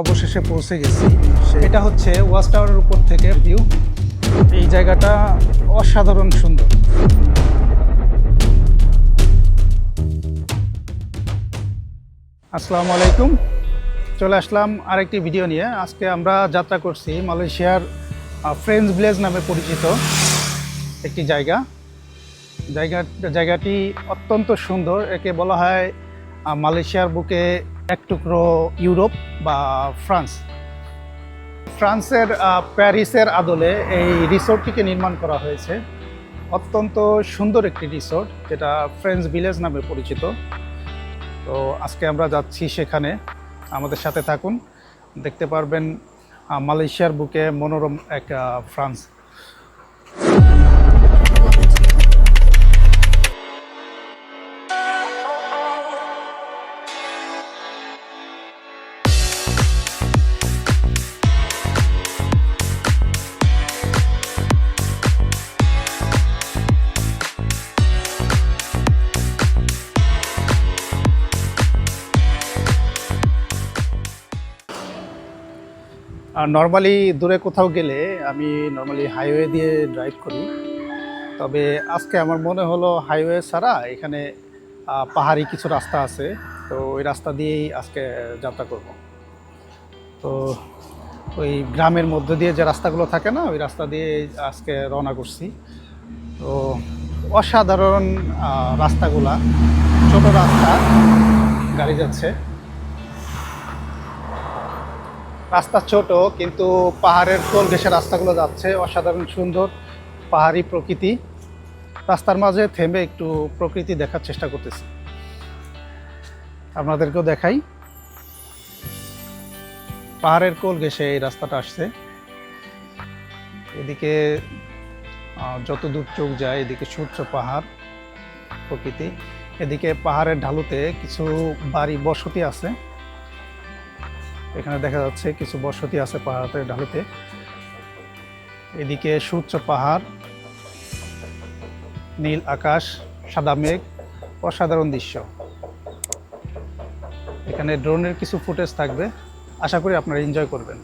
অবশেষে পৌঁছে গেছি। এটা হচ্ছে ওয়াচ টাওয়ারের উপর থেকে ভিউ এই জায়গাটা অসাধারণ সুন্দর। আসসালামু আলাইকুম। চলে আসলাম আরেকটি ভিডিও নিয়ে। আজকে আমরা যাত্রা করছি মালয়েশিয়ার ফ্রেন্ডস ভিলেজ নামে পরিচিত একটি জায়গা। জায়গা, জায়গাটি অত্যন্ত সুন্দর। একে বলা হয় মালয়েশিয়ার বুকে এক টুকরো ইউরোপ বা ফ্রান্স। ফ্রান্সের প্যারিসের আদলে এই রিসোর্টটিকে নির্মাণ করা হয়েছে। অত্যন্ত সুন্দর একটি রিসোর্ট, যেটা ফ্রেন্ডস ভিলেজ নামে পরিচিত। তো আজকে আমরা যাচ্ছি সেখানে। আমাদের সাথে থাকুন। দেখতে পারবেন মালয়েশিয়ার বুকে মনোরম এক ফ্রান্স। আর নর্মালি দূরে কোথাও গেলে আমি নর্মালি হাইওয়ে দিয়ে ড্রাইভ করি। তবে আজকে আমার মনে হলো হাইওয়ে ছাড়া এখানে পাহাড়ি কিছু রাস্তা আছে। তো ওই রাস্তা দিয়েই আজকে যাত্রা করব। তো ওই গ্রামের মধ্যে দিয়ে যে রাস্তাগুলো থাকে না, ওই রাস্তা দিয়ে আজকে রওনা করছি। তো অসাধারণ রাস্তাগুলা। ছোট রাস্তা, গাড়ি যাচ্ছে। রাস্তা ছোট, কিন্তু পাহাড়ের কোল ঘেসে রাস্তাগুলো যাচ্ছে, অসাধারণ সুন্দর পাহাড়ি প্রকৃতি। রাস্তার মাঝে থেমে একটু প্রকৃতি দেখার চেষ্টা করতেছি। আপনাদেরকেও দেখাই। পাহাড়ের কোল ঘেসে এই রাস্তাটা আসছে। এদিকে যত দূর চোখ যায়, এদিকে সূর্য পাহাড়, প্রকৃতি। এদিকে পাহাড়ের ঢালুতে কিছু বাড়ি, বসতি আছে। এখানে দেখা যাচ্ছে কিছু বসতি আছে পাহাড়ের ঢালুতে এদিকে সূর্য পাহাড়, নীল আকাশ, সাদা মেঘ, অসাধারণ দৃশ্য। এখানে ড্রোনের কিছু ফুটেজ থাকবে। আশা করি আপনারা এনজয় করবেন।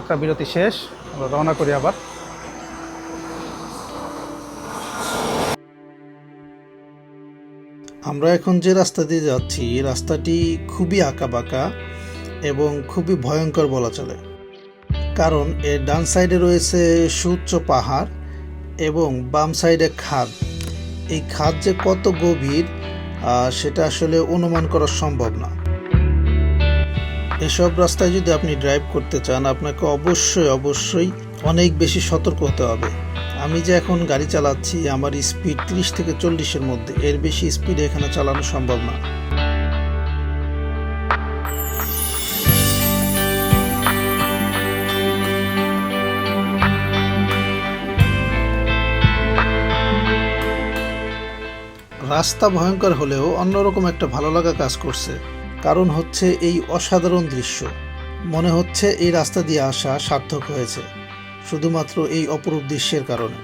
যাত্রা বিরতি শেষ, আমরা রওনা করি আবার। আমরা এখন যে রাস্তা দিয়ে যাচ্ছি রাস্তাটি খুবই আঁকাবাঁকা এবং খুবই ভয়ঙ্কর বলা চলে। কারণ এর ডান সাইডে রয়েছে সুউচ্চ পাহাড় এবং বাম সাইডে খাদ। এই খাদ যে কত গভীর সেটা আসলে অনুমান করা সম্ভব না। এসব রাস্তায় যদি আপনি ড্রাইভ করতে চান, আপনাকে অবশ্যই অবশ্যই অনেক বেশি সতর্ক হতে হবে। আমি যে এখন গাড়ি চালাচ্ছি, আমার স্পিড তিরিশ থেকে চল্লিশের মধ্যে, এর বেশি স্পিডে এখানে চালানো সম্ভব না। রাস্তা ভয়ঙ্কর হলেও অন্যরকম একটা ভালো লাগা কাজ করছে। কারণ হচ্ছে এই অসাধারণ দৃশ্য। মনে হচ্ছে এই রাস্তা দিয়ে আসা সার্থক হয়েছে, শুধুমাত্র এই অপরূপ দৃশ্যের কারণে।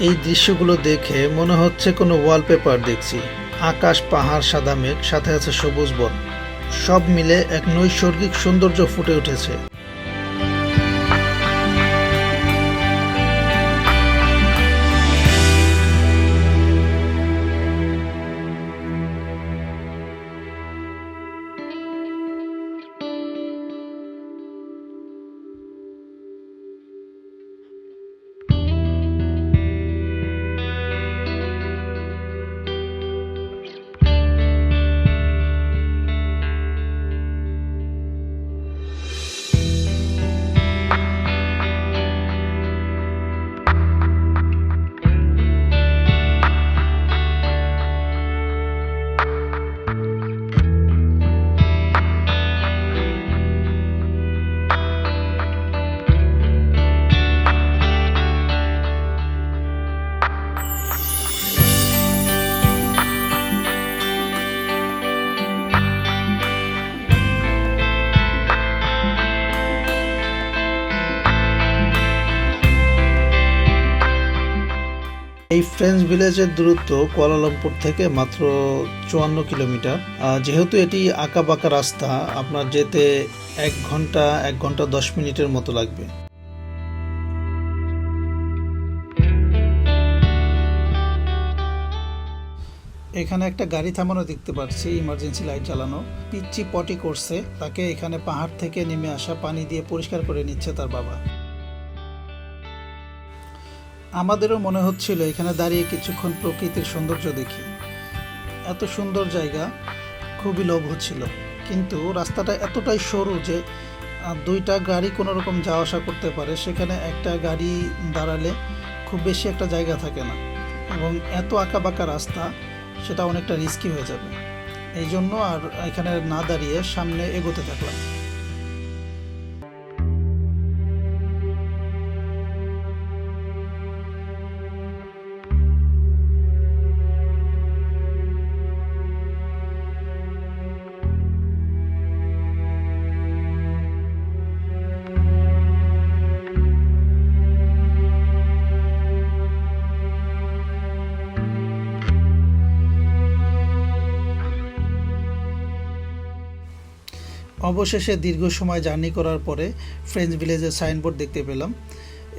এই দৃশ্যগুলো দেখে মনে হচ্ছে কোনো ওয়ালপেপার দেখছি। আকাশ, পাহাড়, সাদা মেঘ, সাথে আছে সবুজ বন। সব মিলে এক নৈসর্গিক সৌন্দর্য ফুটে উঠেছে। ফ্রেঞ্চ ভিলেজের দূরত্ব কুয়ালালামপুর থেকে মাত্র চুয়ান্ন কিলোমিটার। যেহেতু এটি আঁকা বাঁকা রাস্তা, আপনার যেতে এক ঘণ্টা এক ঘণ্টা দশ মিনিটের মতো লাগবে। এখানে একটা গাড়ি থামানো দেখতে পাচ্ছি ইমার্জেন্সি লাইট জ্বালানো। পিচ্ছি পটি করছে, তাকে এখানে পাহাড় থেকে নেমে আসা পানি দিয়ে পরিষ্কার করে নিচ্ছে তার বাবা। আমাদেরও মনে হচ্ছিল এখানে দাঁড়িয়ে কিছুক্ষণ প্রকৃতির সৌন্দর্য দেখি। এত সুন্দর জায়গা, খুবই লোভ হচ্ছিল কিন্তু রাস্তাটা এতটাই সরু যে দুইটা গাড়ি কোনো রকম যাওয়া আসা করতে পারে। সেখানে একটা গাড়ি দাঁড়ালে খুব বেশি একটা জায়গা থাকে না। এবং এত আঁকা বাঁকা রাস্তা, সেটা অনেকটা রিস্কি হয়ে যাবে। এই জন্য আর এখানে না দাঁড়িয়ে সামনে এগোতে থাকলাম। অবশেষে দীর্ঘ সময় জার্নি করার পরে ফ্রেঞ্চ ভিলেজের সাইনবোর্ড দেখতে পেলাম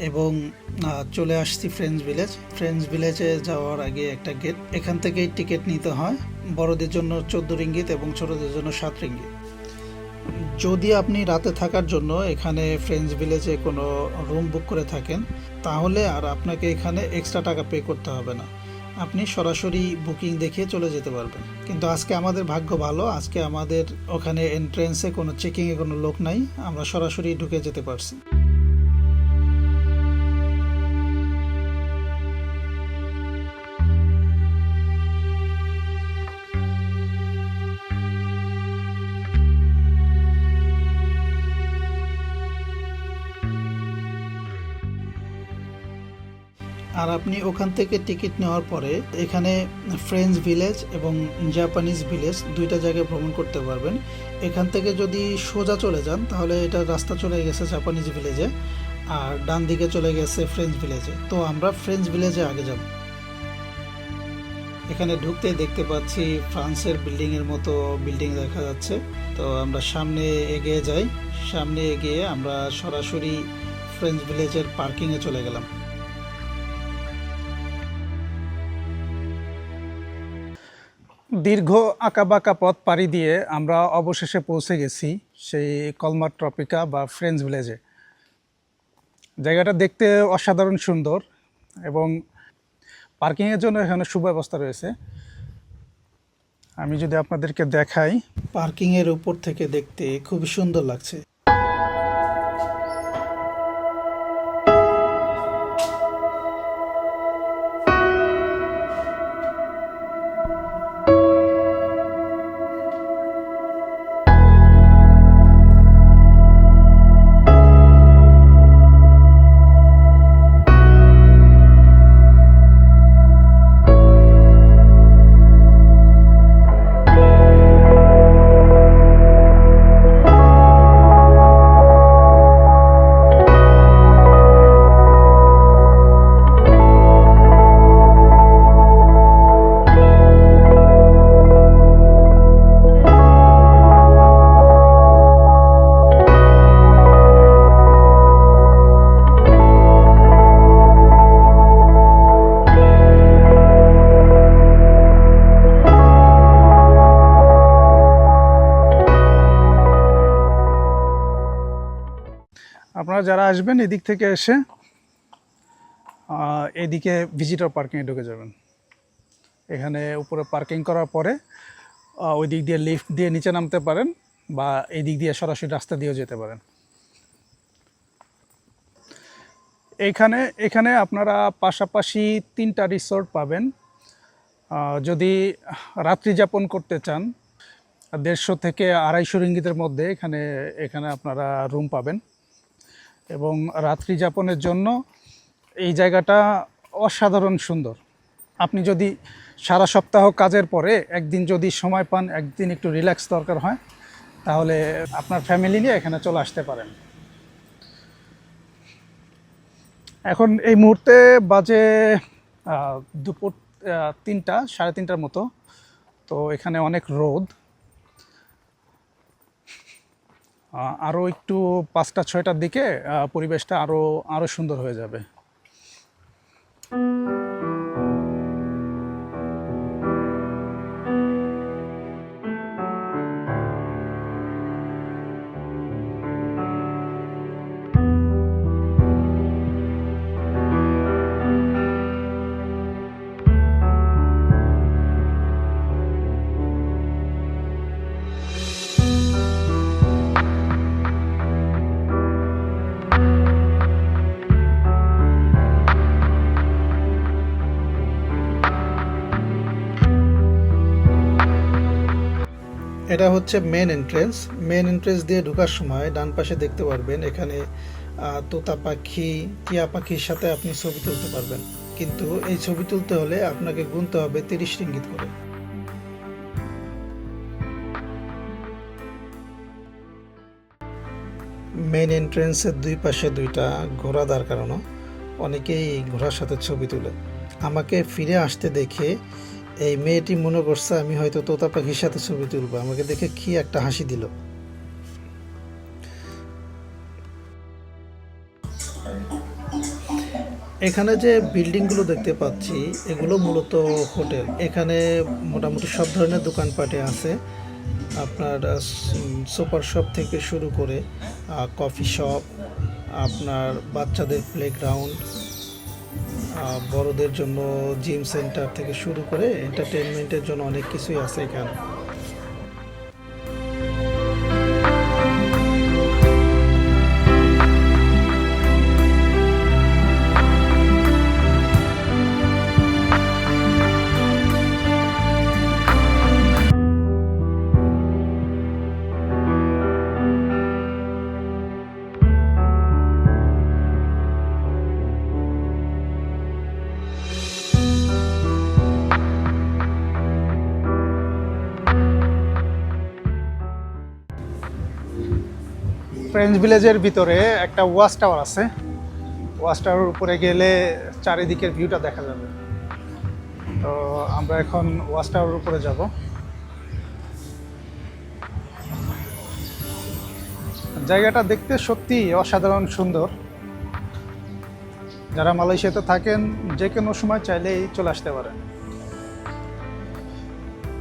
এবং চলে আসছি ফ্রেঞ্চ ভিলেজ ফ্রেঞ্চ ভিলেজে যাওয়ার আগে একটা গেট এখান থেকেই টিকিট নিতে হয়। বড়দের জন্য চোদ্দ রিঙ্গিত এবং ছোটদের জন্য সাত রিঙ্গিত। যদি আপনি রাতে থাকার জন্য এখানে ফ্রেঞ্চ ভিলেজে কোনো রুম বুক করে থাকেন, তাহলে আর আপনাকে এখানে এক্সট্রা টাকা পে করতে হবে না। আপনি সরাসরি বুকিং দেখে চলে যেতে পারবেন। কিন্তু আজকে আমাদের ভাগ্য ভালো, আজকে আমাদের ওখানে এন্ট্রেন্সে কোনো চেকিংয়ে কোনো লোক নাই, আমরা সরাসরি ঢুকে যেতে পারছি। আর আপনি ওখান থেকে টিকিট নেওয়ার পরে এখানে ফ্রেঞ্চ ভিলেজ এবং জাপানিজ ভিলেজ দুইটা জায়গায় ভ্রমণ করতে পারবেন। এখান থেকে যদি সোজা চলে যান, তাহলে এটা রাস্তা চলে গেছে জাপানিজ ভিলেজে আর ডান দিকে চলে গেছে ফ্রেঞ্চ ভিলেজে তো আমরা ফ্রেঞ্চ ভিলেজে আগে যাব। এখানে ঢুকতেই দেখতে পাচ্ছি ফ্রান্সের বিল্ডিং এর মতো বিল্ডিং দেখা যাচ্ছে। তো আমরা সামনে এগিয়ে যাই। সামনে এগিয়ে আমরা সরাসরি ফ্রেঞ্চ ভিলেজের পার্কিংয়ে চলে গেলাম। দীর্ঘ আঁকাবাঁকা পথ পাড়ি দিয়ে আমরা অবশেষে পৌঁছে গেছি সেই কলমার ট্রপিকা বা ফ্রেঞ্চ ভিলেজে। জায়গাটা দেখতে অসাধারণ সুন্দর এবং পার্কিংয়ের জন্য এখানে সুব্যবস্থা রয়েছে। আমি যদি আপনাদেরকে দেখাই, পার্কিংয়ের উপর থেকে দেখতে খুবই সুন্দর লাগছে। আপনারা যারা আসবেন এদিক থেকে এসে এদিকে ভিজিটর পার্কিংয়ে ঢুকে যাবেন। এখানে উপরে পার্কিং করার পরে ওই দিক দিয়ে লিফট দিয়ে নিচে নামতে পারেন বা এই দিক দিয়ে সরাসরি রাস্তা দিয়েও যেতে পারেন। এখানে এখানে আপনারা পাশাপাশি তিনটা রিসোর্ট পাবেন। যদি রাত্রি যাপন করতে চান, দেড়শো থেকে আড়াইশো রিঙ্গিতের মধ্যে এখানে এখানে আপনারা রুম পাবেন। এবং রাত্রি যাপনের জন্য এই জায়গাটা অসাধারণ সুন্দর। আপনি যদি সারা সপ্তাহ কাজের পরে একদিন যদি সময় পান, একদিন একটু রিল্যাক্স দরকার হয়, তাহলে আপনার ফ্যামিলি নিয়ে এখানে চলে আসতে পারেন। এখন এই মুহূর্তে বাজে দুপুর তিনটা, সাড়ে তিনটার মতো। তো এখানে অনেক রোদ। আরও একটু পাঁচটা ছয়টার দিকে পরিবেশটা আরও আরও সুন্দর হয়ে যাবে। এটা হচ্ছে মেন এন্ট্রেন্স মেন এন্ট্রেন্স দিয়ে ঢোকার সময় ডান পাশে দেখতে পারবেন এখানে তোতা পাখি, টিয়া পাখির সাথে আপনি ছবি তুলতে পারবেন। কিন্তু এই ছবি তুলতে হলে আপনাকে গুনতে হবে তিরিশ রিঙ্গিত করে। মেন এন্ট্রেন্সের দুই পাশে দুইটা ঘোড়া দাঁড় করানো। অনেকেই ঘোড়ার সাথে ছবি তুলে। আমাকে ফিরে আসতে দেখে এই মেয়েটি মনে করছে আমি হয়তো তোতা পাখির সাথে ছবি তুলবো। আমাকে দেখে কি একটা হাসি দিল। এখানে যে বিল্ডিংগুলো দেখতে পাচ্ছি, এগুলো মূলত হোটেল। এখানে মোটামুটি সব ধরনের দোকানপাটে আছে। আপনার সুপার শপ থেকে শুরু করে কফি শপ, আপনার বাচ্চাদের প্লেগ্রাউন্ড বড়দের জন্য জিম সেন্টার থেকে শুরু করে এন্টারটেনমেন্টের জন্য অনেক কিছুই আছে এখানে। ফ্রেঞ্চ ভিলেজের ভিতরে একটা ওয়াচ টাওয়ার আছে। ওয়াচ টাওয়ার উপরে গেলে চারিদিকের ভিউটা দেখা যাবে। তো আমরা এখন ওয়াচ টাওয়ার উপরে যাব। জায়গাটা দেখতে সত্যি অসাধারণ সুন্দর। যারা মালয়েশিয়াতে থাকেন, যে কোনো সময় চাইলেই চলে আসতে পারেন।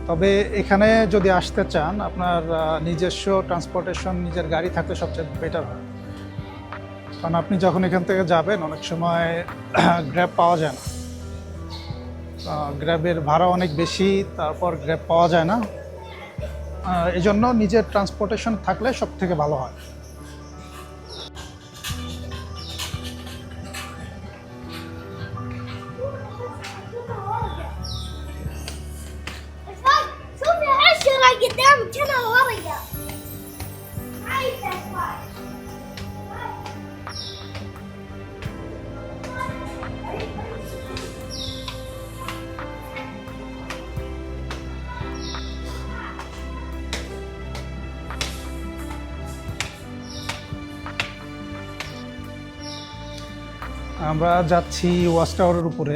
তবে এখানে যদি আসতে চান, আপনার নিজস্ব ট্রান্সপোর্টেশন নিজের গাড়ি থাকলে সবচেয়ে বেটার হয়। কারণ আপনি যখন এখান থেকে যাবেন, অনেক সময় গ্র্যাব পাওয়া যায় না। গ্র্যাবের ভাড়া অনেক বেশি, তারপর গ্র্যাব পাওয়া যায় না। এজন্য নিজের ট্রান্সপোর্টেশন থাকলে সব থেকে ভালো হয়। আমরা যাচ্ছি ওয়াচ টাওয়ারের উপরে।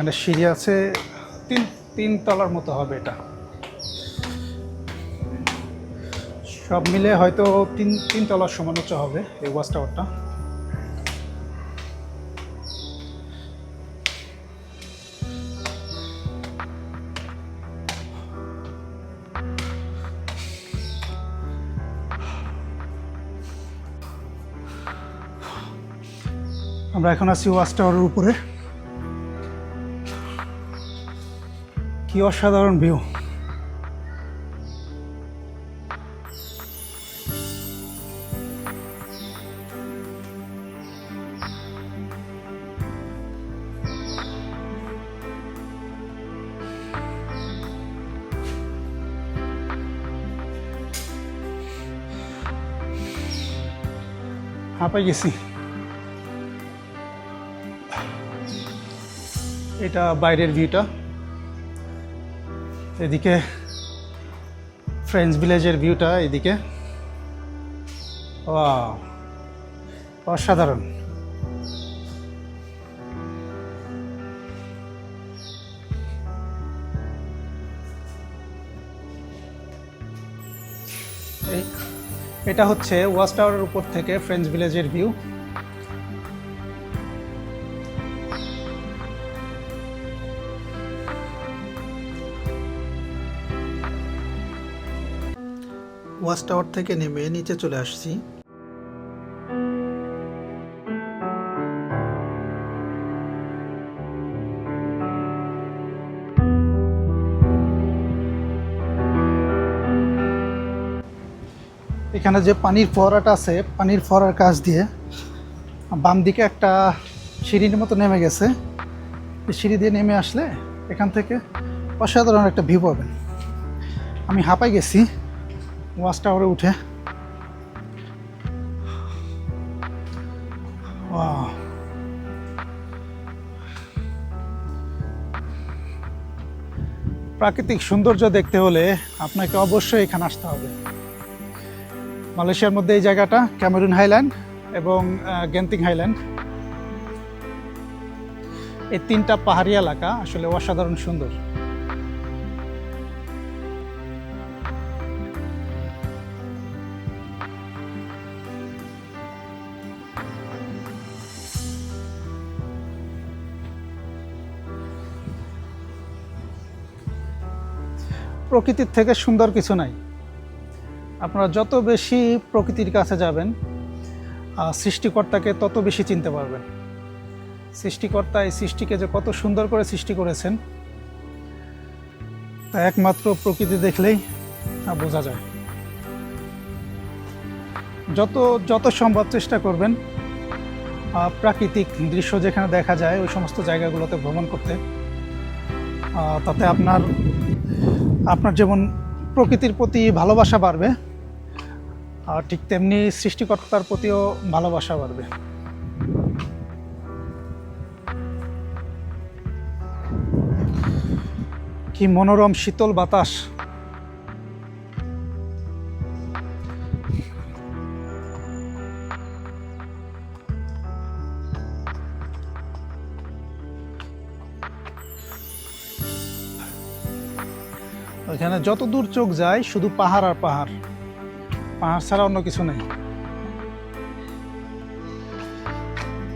এখানে সিঁড়ি আছে, তিন তিন তলার মতো হবে এটা। সব মিলে হয়তো তিন তিন তলার সমান উচ্চ হবে এই ওয়াচ টাওয়ারটা। আমরা এখন আছি ওয়াচ টাওয়ারের উপরে। কি অসাধারণ ভিউ হাঁপাই গেছি। এটা বাইরের ভিউটা এদিকে ফ্রেন্ডস ভিলেজের ভিউটা এদিকে! অসাধারণ এটা হচ্ছে ওয়াচ টাওয়ারের উপর থেকে ফ্রেঞ্চ ভিলেজের ভিউ ওয়াচ টাওয়ার থেকে নেমে নিচে চলে আসছি। এখানে যে পানির ফোয়ারাটা আছে, পানির ফোয়ারার কাছ দিয়ে বাম দিকে একটা সিঁড়ির মতো নেমে গেছে। সিঁড়ি দিয়ে নেমে আসলে এখান থেকে অসাধারণ একটা ভিউ পাবেন। আমি হাঁপাই গেছি। ওয়াচ টাওয়ারে উঠে! প্রাকৃতিক সৌন্দর্য দেখতে হলে আপনাকে অবশ্যই এখানে আসতে হবে। মালয়েশিয়ার মধ্যে এই জায়গাটা ক্যামেরুন হাইল্যান্ড এবং গেন্তিং হাইল্যান্ড। এই তিনটা পাহাড়ি এলাকা আসলে অসাধারণ সুন্দর। প্রকৃতির থেকে সুন্দর কিছু নাই। আপনারা যত বেশি প্রকৃতির কাছে যাবেন সৃষ্টিকর্তাকে তত বেশি চিনতে পারবেন। সৃষ্টিকর্তা এই সৃষ্টিকে যে কত সুন্দর করে সৃষ্টি করেছেন, তা একমাত্র প্রকৃতি দেখলেই বোঝা যায়। যত যত সম্ভব চেষ্টা করবেন প্রাকৃতিক দৃশ্য যেখানে দেখা যায়, ওই সমস্ত জায়গাগুলোতে ভ্রমণ করতে তাতে আপনার আপনার যেমন প্রকৃতির প্রতি ভালোবাসা বাড়বে, আর ঠিক তেমনি সৃষ্টিকর্তার প্রতিও ভালোবাসা বাড়বে। কি মনোরম শীতল বাতাস। ওইখানে যত দূর চোখ যায়, শুধু পাহাড় আর পাহাড়। পাহাড় ছাড়া অন্য কিছু নেই।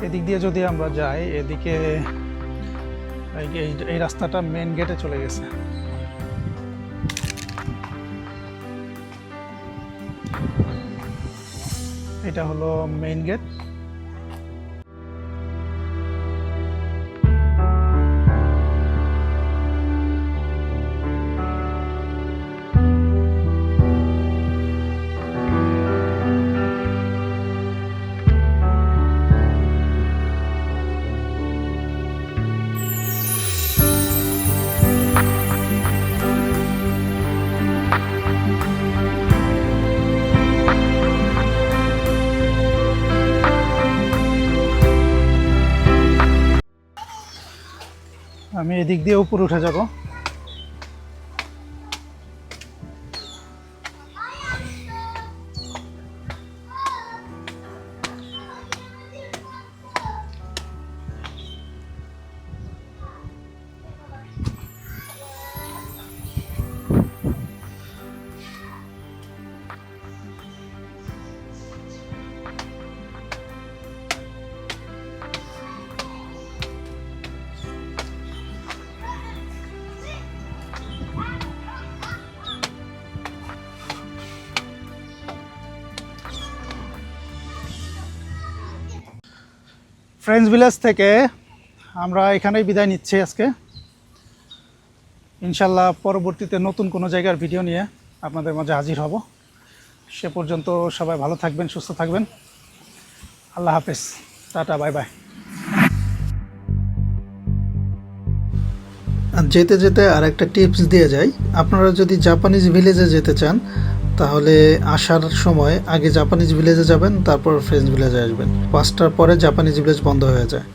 এদিক দিয়ে যদি আমরা যাই, এদিকে এই রাস্তাটা মেন গেটে চলে গেছে। এটা হলো মেইন গেট আমি এদিক দিয়ে উপরে উঠে যাব। ফ্রেন্ডস ভিলেজ থেকে আমরা এখানেই বিদায় নিচ্ছি আজকে। ইনশাল্লাহ পরবর্তীতে নতুন কোনো জায়গার ভিডিও নিয়ে আপনাদের মাঝে হাজির হব। সে পর্যন্ত সবাই ভালো থাকবেন, সুস্থ থাকবেন। আল্লাহ হাফেজ। Tata, bye bye. যেতে যেতে আর একটা টিপস দিয়ে যাই। আপনারা যদি জাপানিজ ভিলেজে যেতে চান তাহলে আসার সময় আগে জাপানিজ ভিলেজে যাবেন, তারপর ফ্রেঞ্চ ভিলেজে আসবেন। পাঁচটার পরে জাপানিজ ভিলেজ বন্ধ হয়ে যায়।